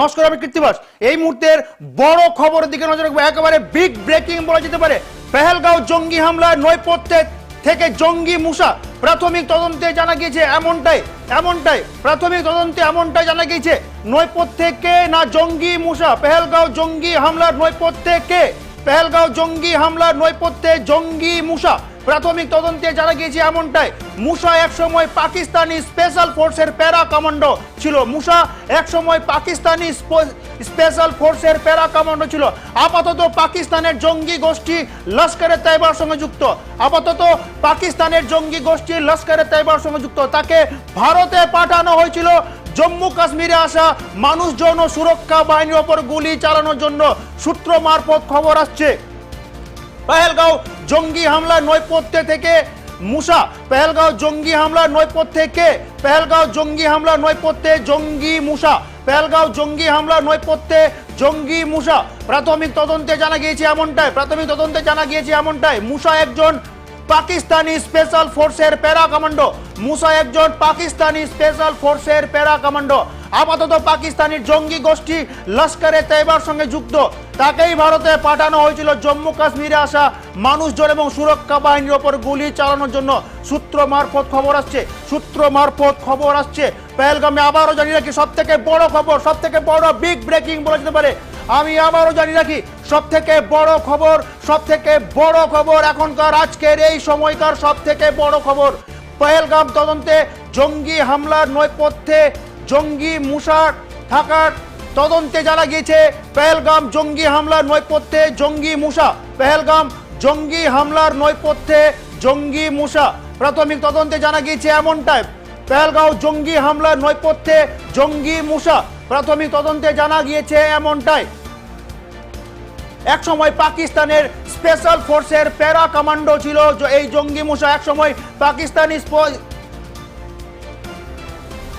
নমস্কার, আমি কৃত্তিবাস এই মুহূর্তের বড় খবরের দিকে নজর রাখব। একেবারে বিগ ব্রেকিং বলা যেতে পারে। পেহেলগাঁও জঙ্গি হামলার নৈপথ্যে থেকে জঙ্গি মুসা প্রাথমিক তদন্তে জানা গিয়েছে এমনটাই এমনটাই। প্রাথমিক তদন্তে এমনটাই জানা গিয়েছে। নৈপথ্যে কে না জঙ্গি মুসা পেহেলগাঁও জঙ্গি হামলার নৈপথ্যে কে? পেহেলগাঁও জঙ্গি হামলার নৈপথ্যে জঙ্গি মুসা প্রাথমিক তদন্তে জানা গিয়েছে এমনটাই। মুসা একসময় পাকিস্তানি স্পেশাল ফোর্সের প্যারা কমান্ডো ছিল। মুসা একসময় পাকিস্তানি স্পেশাল ফোর্সের প্যারা কমান্ডো ছিল। আপাতত পাকিস্তানের জঙ্গি গোষ্ঠী লস্করে তাইবার সঙ্গে যুক্ত। আপাতত পাকিস্তানের জঙ্গি গোষ্ঠী লস্করে তাইবার সঙ্গে যুক্ত। তাকে ভারতে পাঠানো হয়েছিল জম্মু কাশ্মীরে আসা মানুষজন ও সুরক্ষা বাহিনীর ওপর গুলি চালানোর জন্য। সূত্র মারফত খবর আসছে। পেহেলগাঁও জঙ্গি হামলা নৈপথ্যে থেকে মুসা, পেহেলগাঁও জঙ্গি হামলা নৈপথ্যে কে পেহেলগাঁও জঙ্গি হামলা নৈপথ্যে জঙ্গি মুসা, পেহেলগাঁও জঙ্গি হামলা নৈপথ্যে জঙ্গি মুসা। প্রাথমিক তদন্তে জানা গিয়েছে এমনটাই, প্রাথমিক তদন্তে জানা গিয়েছে এমনটাই, মুসা একজন পাকিস্তানি স্পেশাল ফোর্সের প্যারা কমান্ডো মুসা একজন পাকিস্তানি স্পেশাল ফোর্সের প্যারা কমান্ডো আপাতত পাকিস্তানি জঙ্গি গোষ্ঠী লস্করে তৈবার সঙ্গে যুক্ত। তাকেই ভারতে পাঠানো হয়েছিল জম্মু কাশ্মীরে আসা মানুষজন এবং সুরক্ষা বাহিনীর ওপর গুলি চালানোর জন্য। সূত্র মারফত খবর আসছে, সূত্র মারফত খবর আসছে। পেহেলগামে আবারও জানি রাখি সব থেকে বড় খবর সব থেকে বড় বিগ ব্রেকিং বলা যেতে পারে। আমি আবারও জানি রাখি সব থেকে বড় খবর সব থেকে বড় খবর এখনকার আজকের এই সময়কার সব থেকে বড় খবর। পহেলগাম তদন্তে জঙ্গি হামলার নৈপথ্যে জঙ্গি মুসার থাকার তদন্তে জানা গিয়েছে, পেহেলগাম জঙ্গি হামলার নৈপথ্যে জঙ্গি মুসা পেহেলগাম জঙ্গি হামলার নৈপথ্যে জঙ্গি মুসা প্রাথমিক তদন্তে জানা গিয়েছে এমনটাই, পেহেলগাঁও জঙ্গি হামলার নৈপথ্যে জঙ্গি মুসা প্রাথমিক তদন্তে জানা গিয়েছে এমনটাই। একসময় পাকিস্তানের স্পেশাল ফোর্সের প্যারা কমান্ডো ছিল, এই জঙ্গি মুসা একসময় পাকিস্তানি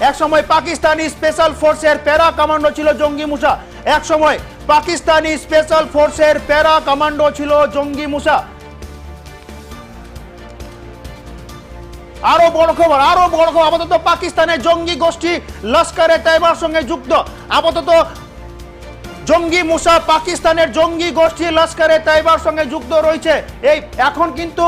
একসময় পাকিস্তানি স্পেশাল ফোর্সের প্যারা কমান্ডো ছিল জঙ্গি মুসা। একসময় পাকিস্তানি স্পেশাল ফোর্সের প্যারা কমান্ডো ছিল জঙ্গি মুসা। আরও বড় খবর, আরও বড় খবর। আপাতত পাকিস্তানের জঙ্গি গোষ্ঠী লস্করে তাইবার সঙ্গে যুক্ত। আপাতত জঙ্গি মুসা পাকিস্তানের জঙ্গি গোষ্ঠী লস্করে তাইবার সঙ্গে যুক্ত রয়েছে। এই, এখন কিন্তু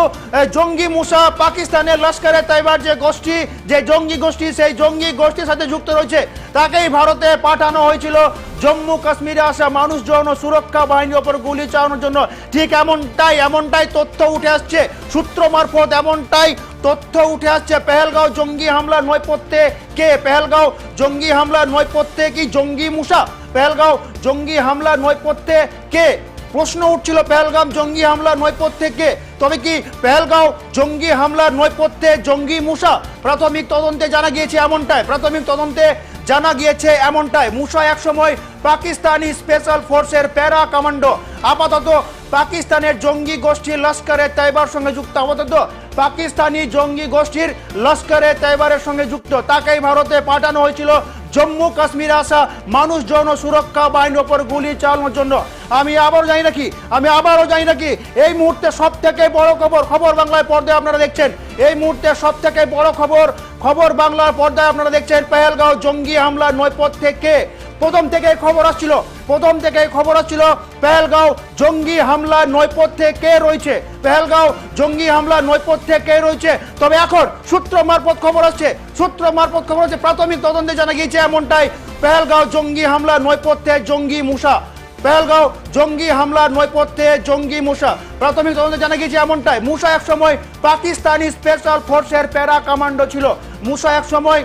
জঙ্গি মুসা পাকিস্তানের লস্করে তাইবার যে গোষ্ঠী, যে জঙ্গি গোষ্ঠী, সেই জঙ্গি গোষ্ঠীর সাথে যুক্ত রয়েছে। তাকেই ভারতে পাঠানো হয়েছিল জম্মু কাশ্মীরে আসা মানুষজন ও সুরক্ষা বাহিনীর ওপর গুলি চালানোর জন্য। ঠিক এমনটাই এমনটাই তথ্য উঠে আসছে। সূত্র মারফত এমনটাই তথ্য উঠে আসছে। পেহেলগাঁও জঙ্গি হামলার নৈপথ্যে কে? পেহেলগাঁও জঙ্গি হামলার নৈপথ্যে কি জঙ্গি মুসা? পেহেলগাঁও জঙ্গি হামলার নৈপথ্যে কে? প্রশ্ন উঠছিল পেহেলগাম জঙ্গি হামলার নৈপথ্যে কে? তবে কি পেহেলগাঁও জঙ্গি হামলার নৈপথ্যে জঙ্গি মুসা প্রাথমিক তদন্তে জানা গিয়েছে এমনটাই। প্রাথমিক তদন্তে জানা গিয়েছে এমনটাই। মুসা একসময় পাকিস্তানি স্পেশাল ফোর্সের প্যারা কমান্ডো। আপাতত পাকিস্তানের জঙ্গি গোষ্ঠী লস্করে তাইবার সঙ্গে যুক্ত। আপাতত পাকিস্তানি জঙ্গি গোষ্ঠীর লস্করে তাইবারের সঙ্গে যুক্ত। তাকেই ভারতে পাঠানো হয়েছিল জম্মু কাশ্মীর আসা মানুষজন সুরক্ষা বাহিনীর ওপর গুলি চালানোর জন্য। আমি আবারও জানি নাকি আমি আবারও জানি নাকি এই মুহূর্তে সব থেকে বড় খবর খবর বাংলায় পর্দায় আপনারা দেখছেন। এই মুহূর্তে সব থেকে বড় খবর খবর বাংলার পর্দায় আপনারা দেখছেন, পেহেলগাঁও জঙ্গি হামলা নৈপথ্যে থেকে প্রথম থেকে খবর আসছিল, প্রথম থেকে খবর আসছিল পেহেলগাঁও জঙ্গি হামলা নৈপথ্যে কে রয়েছে? পেহেলগাঁও জঙ্গি হামলা নৈপথ্যে কে রয়েছে? তবে এখন সূত্র মারফত খবর আসছে, সূত্র মারফত খবর আছে প্রাথমিক তদন্তে জানা গিয়েছে এমনটাই, পেহেলগাঁও জঙ্গি হামলা নৈপথ্যে জঙ্গি মুসা পেহেলগাঁও জঙ্গি হামলার নৈপথ্যে জঙ্গি মুসা প্রাথমিক তদন্তে জানা গিয়েছে এমনটাই মুসা একসময় পাকিস্তানি স্পেশাল ফোর্সের প্যারা কমান্ডো ছিল। মুসা একসময়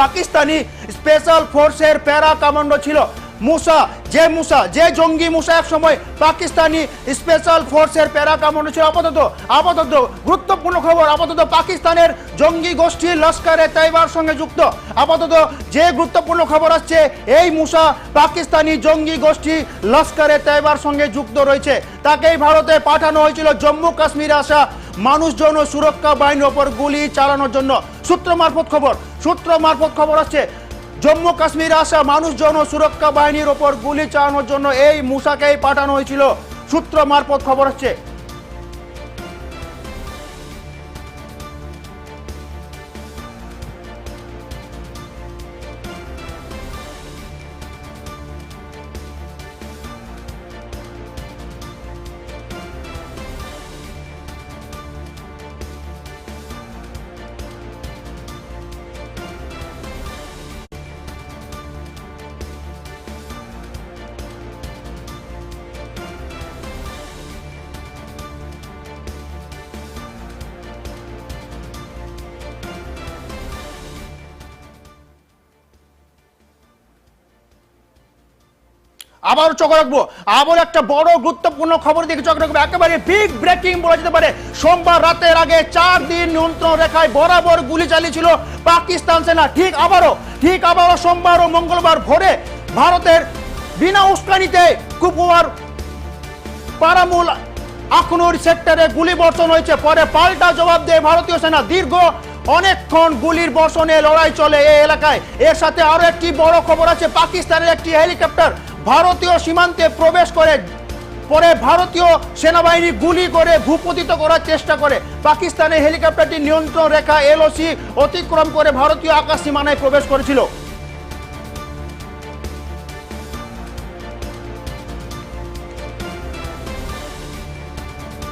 পাকিস্তানি স্পেশাল ফোর্সের প্যারা কমান্ডো ছিল। মুসা, যে মুসা, যে জঙ্গি মুসা এক সময় পাকিস্তানি স্পেশাল ফোর্সের প্যারা কমান্ডো ছিল। আপাতত আপাতত গুরুত্বপূর্ণ খবর, আপাতত পাকিস্তানের জঙ্গি গোষ্ঠী লস্করে তাইবার সঙ্গে যুক্ত। আপাতত যে গুরুত্বপূর্ণ খবর আসছে, এই মুসা পাকিস্তানি জঙ্গি গোষ্ঠী লস্করে তাইবার সঙ্গে যুক্ত রয়েছে। তাকেই ভারতে পাঠানো হয়েছিল জম্মু কাশ্মীরে আসা মানুষজন ও সুরক্ষা বাহিনীর ওপর গুলি চালানোর জন্য। সূত্র মারফত খবর সূত্র মারফত খবর আসছে, জম্মু কাশ্মীরে আসা মানুষজন ও সুরক্ষা বাহিনীর ওপর গুলি চালানোর জন্য এই মুসাকেই পাঠানো হয়েছিল। সূত্র মারফত খবর আসছে আবার চোখ রাখব। আবার একটা বড় গুরুত্বপূর্ণ খবর দিকে চোখ রাখব। একেবারে বিগ ব্রেকিং বলা যেতে পারে। সোমবার রাতের আগে চার দিন নিয়ন্ত্রণ রেখায় বরাবর গুলি চালিয়েছিল পাকিস্তান সেনা। ঠিক আবারও ঠিক আবারও সোমবার ও মঙ্গলবার ভোরে ভারতের বিনা উস্কানিতে কুপুয়ার পারামুল আখনুর সেক্টরে গুলি বর্ষণ হয়েছে। পরে পাল্টা জবাব দেয় ভারতীয় সেনা দীর্ঘ অনেকক্ষণ গুলির বর্ষণে লড়াই চলে এই এলাকায়। এর সাথে আরও একটি বড় খবর আছে। পাকিস্তানের একটি হেলিকপ্টার ভারতীয় সীমান্তে প্রবেশ করে, পরে ভারতীয় সেনাবাহিনী গুলি করে ভূপতিত করার চেষ্টা করে। পাকিস্তানের হেলিকপ্টারটি নিয়ন্ত্রণ রেখা এলওসি অতিক্রম করে ভারতীয় আকাশ সীমানায় প্রবেশ করেছিল।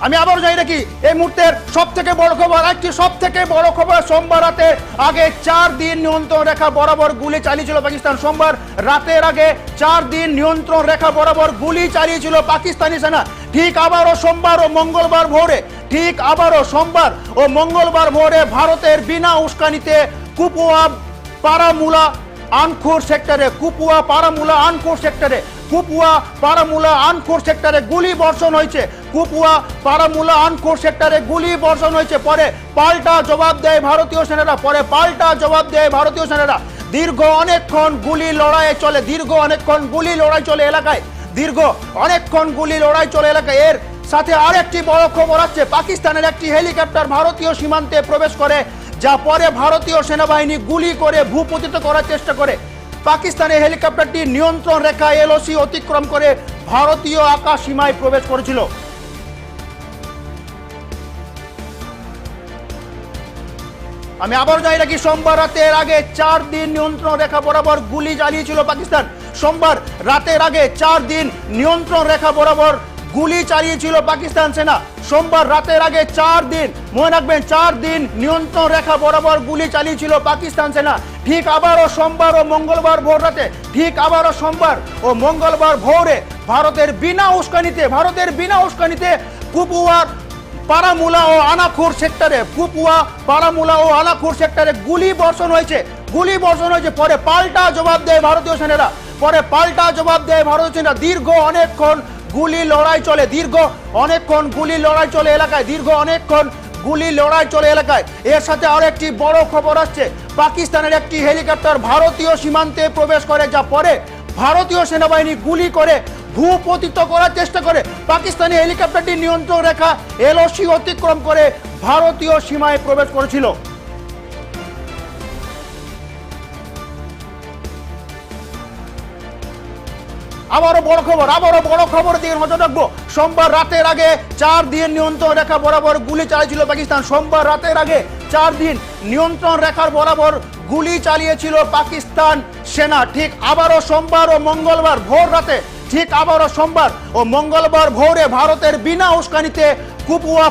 আমি আবার যাই নাকি এই মুহূর্তের সব থেকে বড় খবর একটি সব থেকে বড় খবর সোমবার রাতে, আগে চার দিন নিয়ন্ত্রণ রেখা বরাবর গুলি চালিয়েছিল পাকিস্তান। সোমবার রাতের আগে চার দিন নিয়ন্ত্রণ রেখা বরাবর গুলি চালিয়েছিল পাকিস্তানি সেনা। ঠিক আবারও সোমবার ও মঙ্গলবার ভোরে, ঠিক আবারও সোমবার ও মঙ্গলবার ভোরে ভারতের বিনা উস্কানিতে কুপুয়া পারামুলা আনখোর সেক্টরে, কুপুয়া পারামুলা আনখোর সেক্টরে, কুপুয়া পারামুলা আনখোর সেক্টরে গুলি বর্ষণ হয়েছে। কুপুয়া পারামুলা আনখোর সেক্টরে গুলি বর্ষণ হয়েছে। পরে পাল্টা জবাব দেয় ভারতীয় সেনারা, পরে পাল্টা জবাব দেয় ভারতীয় সেনারা। দীর্ঘ অনেকক্ষণ গুলি লড়াই চলে, দীর্ঘ অনেকক্ষণ গুলি লড়াই চলে এলাকায়। দীর্ঘ অনেকক্ষণ গুলি লড়াই চলে এলাকায়। এর সাথে আরেকটি বড় খবর আছে পাকিস্তানের একটি হেলিকপ্টার ভারতীয় সীমান্তে প্রবেশ করে, যা পরে ভারতীয় সেনাবাহিনী গুলি করে ভূপতিত করার চেষ্টা করে। পাকিস্তানের হেলিকপ্টারটি নিয়ন্ত্রণ রেখা এলওসি অতিক্রম করে ভারতীয় আকাশ সীমায় প্রবেশ করেছিল। আমি আবার যাই রাখি, সোমবার রাতের আগে চার দিন নিয়ন্ত্রণ রেখা বরাবর গুলি চালিয়েছিল পাকিস্তান। সোমবার রাতের আগে চার দিন নিয়ন্ত্রণ রেখা বরাবর গুলি চালিয়েছিল পাকিস্তান সেনা। সোমবার রাতের আগে চার দিন, মনে রাখবেন, চার দিন নিয়ন্ত্রণ রেখা বরাবর গুলি চালিয়েছিল পাকিস্তান সেনা। ঠিক আবারও সোমবার ও মঙ্গলবার ভোর রাতে, ঠিক আবারও সোমবার ও মঙ্গলবার ভোরে ভারতের বিনা উস্কানিতে, ভারতের বিনা উস্কানিতে কুপুয়ার পারামুলা ও আনাখুর সেক্টরে কুপুয়া পারামুলা ও আনাখুর সেক্টরে গুলি বর্ষণ হয়েছে। গুলি বর্ষণ হয়েছে, পরে পাল্টা জবাব দেয় ভারতীয় সেনারা। পরে পাল্টা জবাব দেয় ভারতীয় সেনারা দীর্ঘ অনেকক্ষণ গুলি লড়াই চলে, দীর্ঘ অনেকক্ষণ গুলি লড়াই চলে এলাকায়, দীর্ঘ অনেকক্ষণ গুলি লড়াই চলে এলাকায়। এর সাথে আরও একটি বড় খবর আসছে। পাকিস্তানের একটি হেলিকপ্টার ভারতীয় সীমান্তে প্রবেশ করে, যা পরে ভারতীয় সেনাবাহিনী গুলি করে ভূপতিত করার চেষ্টা করে। পাকিস্তানি হেলিকপ্টারটি নিয়ন্ত্রণ রেখা এলওসি অতিক্রম করে ভারতীয় সীমায় প্রবেশ করেছিল। আবারও বড় খবর, আবারও বড় খবর দিয়ে নজর রাখব। সোমবার রাতের আগে চার দিন নিয়ন্ত্রণ রেখা বরাবর গুলি চালিয়েছিল পাকিস্তান। সোমবার রাতের আগে চার দিন নিয়ন্ত্রণ রেখার বরাবর গুলি চালিয়েছিল পাকিস্তান সেনা। ঠিক আবারও সোমবার ও মঙ্গলবার ভোর রাতে, ঠিক আবারও সোমবার ও মঙ্গলবার ভোরে ভারতের বিনা উস্কানিতে কুপুয়া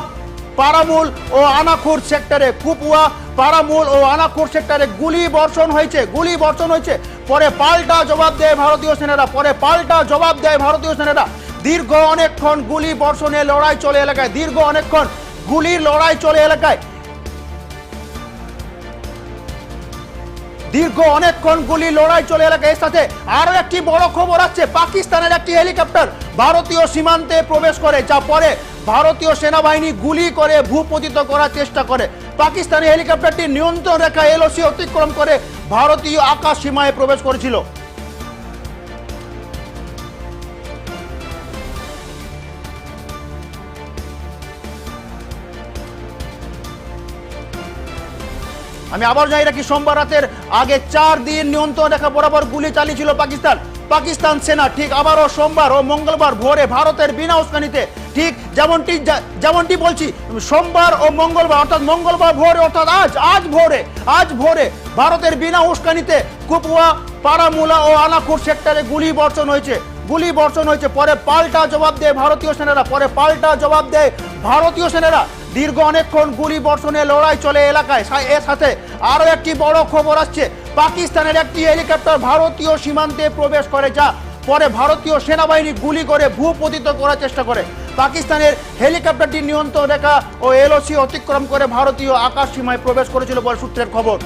পারামুল ও আনাখুর সেক্টরে কুপুয়া পারামুল ও আনাখুর সেক্টরে গুলি বর্ষণ হয়েছে, গুলি বর্ষণ হয়েছে। পরে পাল্টা জবাব দেয় ভারতীয় সেনারা, পরে পাল্টা জবাব দেয় ভারতীয় সেনারা। দীর্ঘ অনেকক্ষণ গুলি বর্ষণে লড়াই চলে এলাকায়, দীর্ঘ অনেকক্ষণ গুলির লড়াই চলে এলাকায়। দীর্ঘ অনেকক্ষণ গুলি লড়াই চলে এলাকায় এর সাথে। আরও একটি বড় খবর আছে পাকিস্তানের একটি হেলিকপ্টার ভারতীয় সীমান্তে প্রবেশ করে, যা পরে ভারতীয় সেনাবাহিনী গুলি করে ভূপতিত করার চেষ্টা করে। পাকিস্তানি হেলিকপ্টারটি নিয়ন্ত্রণ রেখা এলওসি অতিক্রম করে ভারতীয় আকাশ সীমায় প্রবেশ করেছিল। আমি আবার যাই রাখি সোমবার রাতের আগে চার দিন নিয়ন্ত্রণ রেখা বরাবর গুলি চালিয়েছিল পাকিস্তান। পাকিস্তান সেনা ঠিক আবারও সোমবার ও মঙ্গলবার ভোরে ভারতের বিনা উস্কানিতে ঠিক যেমনটি যেমনটি বলছি, সোমবার ও মঙ্গলবার অর্থাৎ মঙ্গলবার ভোরে অর্থাৎ আজ আজ ভোরে আজ ভোরে ভারতের বিনা উস্কানিতে কুপুয়া পারামুলা ও আনাখুর সেক্টরে গুলি বর্ষণ হয়েছে। গুলি বর্ষণ হয়েছে। পরে পাল্টা জবাব দেয় ভারতীয় সেনারা, পরে পাল্টা জবাব দেয় ভারতীয় সেনারা। দীর্ঘ অনেকক্ষণ গুলি বর্ষণে লড়াই চলে এলাকায়। এর সাথে আরও একটি বড় খবর আসছে। পাকিস্তানের একটি হেলিকপ্টার ভারতীয় সীমান্তে প্রবেশ করে যা পরে ভারতীয় সেনাবাহিনী গুলি করে ভূপতিত করার চেষ্টা করে। পাকিস্তানের হেলিকপ্টারটি নিয়ন্ত্রণ রেখা ও এলওসি অতিক্রম করে ভারতীয় আকাশ সীমায় প্রবেশ করেছিল বলে সূত্রের খবর।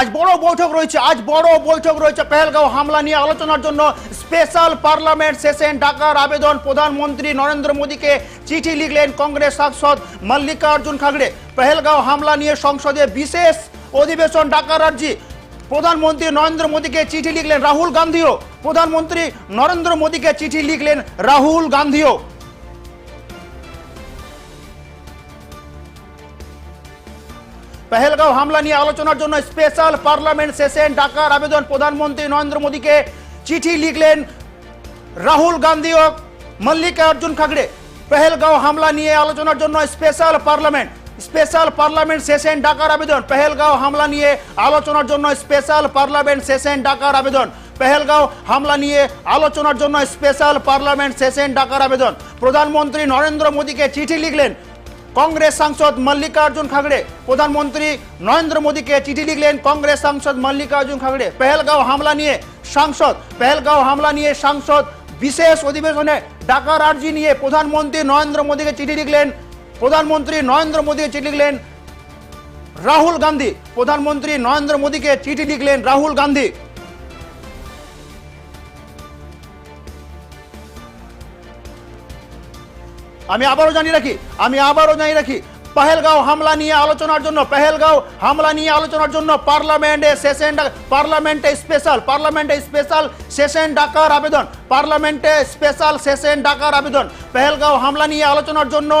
আজ বড় বৈঠক রয়েছে, আজ বড় বৈঠক রয়েছে পেহেলগাঁও হামলা নিয়ে আলোচনার জন্য। স্পেশাল পার্লামেন্ট সেশন, ডাকার আবেদন, প্রধানমন্ত্রী নরেন্দ্র মোদীকে চিঠি লিখলেন কংগ্রেস সাংসদ মল্লিকার্জুন খাগড়ে। পেহেলগাঁও হামলা নিয়ে সংসদে বিশেষ অধিবেশন, ডাকার আর্জি। প্রধানমন্ত্রী নরেন্দ্র মোদীকে চিঠি লিখলেন রাহুল গান্ধীও। প্রধানমন্ত্রী নরেন্দ্র মোদীকে চিঠি লিখলেন রাহুল গান্ধীও। পেহেলগাঁও হামলা নিয়ে আলোচনার জন্য স্পেশাল পার্লামেন্ট সেশন ডাকার আবেদন প্রধানমন্ত্রী নরেন্দ্র মোদীকে চিঠি লিখলেন রাহুল গান্ধী ও মল্লিকার্জুন খাগড়ে। পেহেলগাঁও হামলা নিয়ে আলোচনার জন্য special parliament special parliament session ডাকার আবেদন। পেহেলগাঁও হামলা নিয়ে আলোচনার জন্য স্পেশাল পার্লামেন্ট সেশন ডাকার আবেদন। পেহেলগাঁও হামলা নিয়ে আলোচনার জন্য স্পেশাল পার্লামেন্ট সেশন ডাকার আবেদন। প্রধানমন্ত্রী নরেন্দ্র মোদীকে চিঠি লিখলেন কংগ্রেস সাংসদ মল্লিকার্জুন খাগড়ে। প্রধানমন্ত্রী নরেন্দ্র মোদীকে চিঠি লিখলেন কংগ্রেস সাংসদ মল্লিকার্জুন খাগড়ে। পেহেলগাঁও হামলা নিয়ে সাংসদ, পেহেলগাঁও হামলা নিয়ে সাংসদ বিশেষ অধিবেশনে ডাকার আর্জি নিয়ে প্রধানমন্ত্রী নরেন্দ্র মোদীকে চিঠি লিখলেন, প্রধানমন্ত্রী নরেন্দ্র মোদীকে চিঠি লিখলেন রাহুল গান্ধী। প্রধানমন্ত্রী নরেন্দ্র মোদীকে চিঠি লিখলেন রাহুল গান্ধী। আমি আবারও জানিয়ে রাখি, আমি আবারও জানিয়ে রাখি, পেহেলগাঁও হামলা নিয়ে আলোচনার জন্য, পেহেলগাঁও হামলা নিয়ে আলোচনার জন্য পার্লামেন্টে সেশন পার্লামেন্টে স্পেশাল পার্লামেন্টে স্পেশাল সেশন ডাকার আবেদন, পার্লামেন্টে স্পেশাল সেশন ডাকার আবেদন, পেহেলগাঁও হামলা নিয়ে আলোচনার জন্য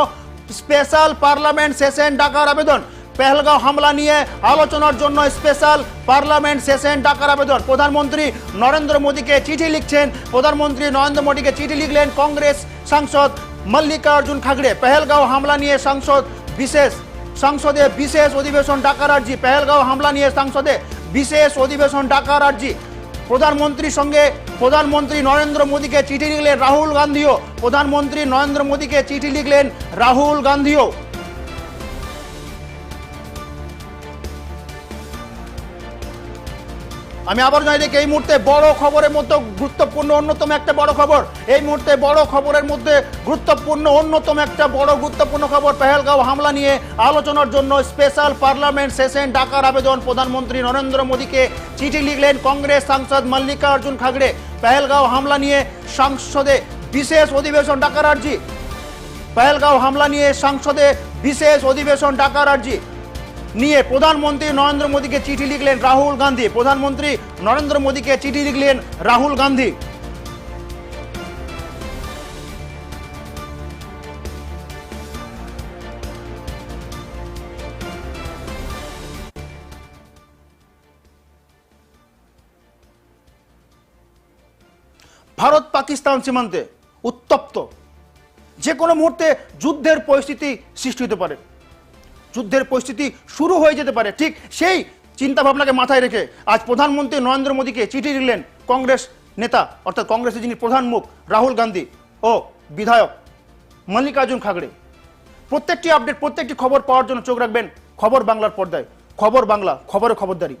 স্পেশাল পার্লামেন্ট সেশন ডাকার আবেদন, পেহেলগাঁও হামলা নিয়ে আলোচনার জন্য স্পেশাল পার্লামেন্ট সেশন ডাকার আবেদন। প্রধানমন্ত্রী নরেন্দ্র মোদীকে চিঠি লিখছেন, প্রধানমন্ত্রী নরেন্দ্র মোদীকে চিঠি লিখলেন কংগ্রেস সাংসদ মল্লিকার্জুন খাগড়ে পেহেলগাঁও হামলা নিয়ে সাংসদ বিশেষ, সংসদে বিশেষ অধিবেশন ডাকার আর্জি। পেহেলগাঁও হামলা নিয়ে সংসদে বিশেষ অধিবেশন ডাকার আর্জি। প্রধানমন্ত্রীর সঙ্গে প্রধানমন্ত্রী নরেন্দ্র মোদীকে চিঠি লিখলেন রাহুল গান্ধীও। প্রধানমন্ত্রী নরেন্দ্র মোদীকে চিঠি লিখলেন রাহুল গান্ধীও। আমি আবার জানি দেখি এই মুহূর্তে বড় খবরের মধ্যে গুরুত্বপূর্ণ অন্যতম একটা বড় খবর। এই মুহূর্তে বড় খবরের মধ্যে গুরুত্বপূর্ণ অন্যতম একটা বড় গুরুত্বপূর্ণ খবর, পেহেলগাঁও হামলা নিয়ে আলোচনার জন্য স্পেশাল পার্লামেন্ট সেশন ডাকার আবেদন প্রধানমন্ত্রী নরেন্দ্র মোদীকে চিঠি লিখলেন কংগ্রেস সাংসদ মল্লিকার্জুন খাগড়ে। পেহেলগাঁও হামলা নিয়ে সংসদে বিশেষ অধিবেশন ডাকার আর্জি। পেহেলগাঁও হামলা নিয়ে সংসদে বিশেষ অধিবেশন ডাকার আর্জি। নিয়ে প্রধানমন্ত্রী নরেন্দ্র মোদীকে চিঠি লিখলেন রাহুল গান্ধী। প্রধানমন্ত্রী নরেন্দ্র মোদীকে চিঠি লিখলেন রাহুল গান্ধী। ভারত পাকিস্তান সীমান্তে উত্তপ্ত। যে কোনো মুহূর্তে যুদ্ধের পরিস্থিতি সৃষ্টি হতে পারে। যুদ্ধের পরিস্থিতি শুরু হয়ে যেতে পারে। ঠিক সেই চিন্তা ভাবনাকে মাথায় রেখে আজ প্রধানমন্ত্রী নরেন্দ্র মোদীকে চিঠি দিলেন কংগ্রেস নেতা, অর্থাৎ কংগ্রেসের যিনি প্রধান মুখ, রাহুল গান্ধী ও বিধায়ক মল্লিকার্জুন খাগড়ে। প্রত্যেকটি আপডেট, প্রত্যেকটি খবর পাওয়ার জন্য চোখ রাখবেন খবর বাংলার পর্দায়। খবর বাংলা, খবরে খবরদারি।